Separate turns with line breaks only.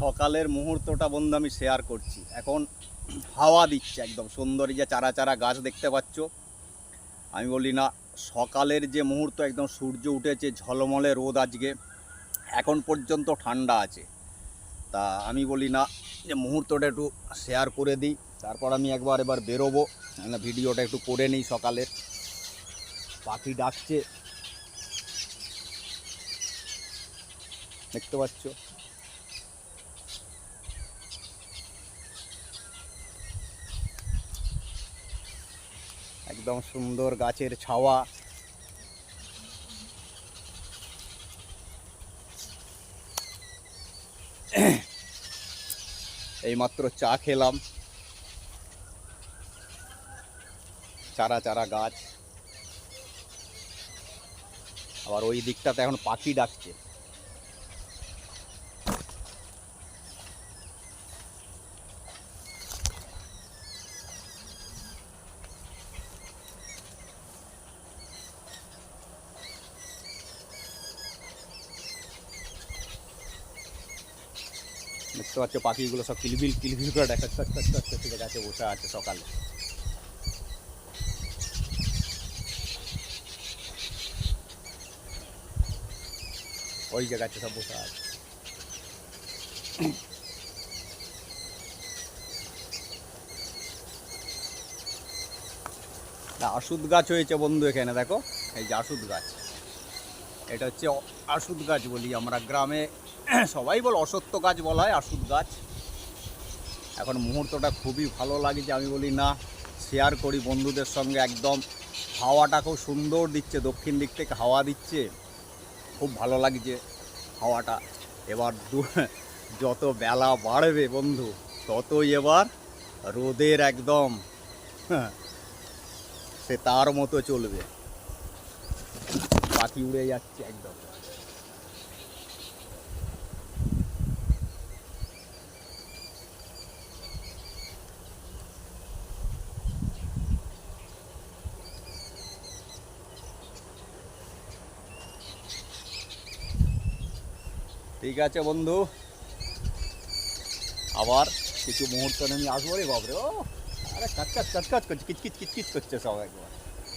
সকালের মুহূর্তটা বন্ধু আমি শেয়ার করছি। এখন হাওয়া দিচ্ছে একদম, সুন্দরী যে চারা চারা গাছ দেখতে পাচ্ছ। আমি বলি না, সকালের যে মুহূর্ত, একদম সূর্য উঠেছে, ঝলমলে রোদ আজকে, এখন পর্যন্ত ঠান্ডা আছে। তা আমি বলি না, যে মুহূর্তটা একটু শেয়ার করে দিই, তারপর আমি একবার এবার বেরোবো। না ভিডিওটা একটু করে নিই সকালের পাখি ডাকছে। দেখতে পাচ্ছ? একদম সুন্দর গাছের ছাওয়া। এইমাত্র চা খেলাম। চারা চারা গাছ। আবার ওই দিকটাতে এখন পাখি ডাকছে। দেখতে পাচ্ছ পাখিগুলো সব কিলবিল কিলবিল করে দেখা গাছে বসে আছে সকালে। ওই যে গাছে সব বসে আছে। না, আশুদ গাছ হয়েছে বন্ধু এখানে দেখো। এই যে আশুদ গাছ। এটা হচ্ছে আশুদ গাছ বলি আমরা গ্রামে, সবাই বল অসত্য গাছ বলা হয় আশুদ গাছ। এখন মুহূর্তটা খুবই ভালো লাগছে, আমি বলি না শেয়ার করি বন্ধুদের সঙ্গে একদম। হাওয়াটা খুব সুন্দর দিচ্ছে, দক্ষিণ দিক থেকে হাওয়া দিচ্ছে। খুব ভালো লাগছে হাওয়াটা। এবার যত বেলা বাড়বে বন্ধু, ততই এবার রোদের একদম, সে তার মতো চলবে। পাখি উড়ে যাচ্ছে একদম। ঠিক আছে বন্ধু। আবার কিছু মুহূর্ত আমি আসব রে বাবরে ও। আরে কাচকাচ কাচকাচ করছে, কিচকিচ কিচকিচ করছে সব একবার।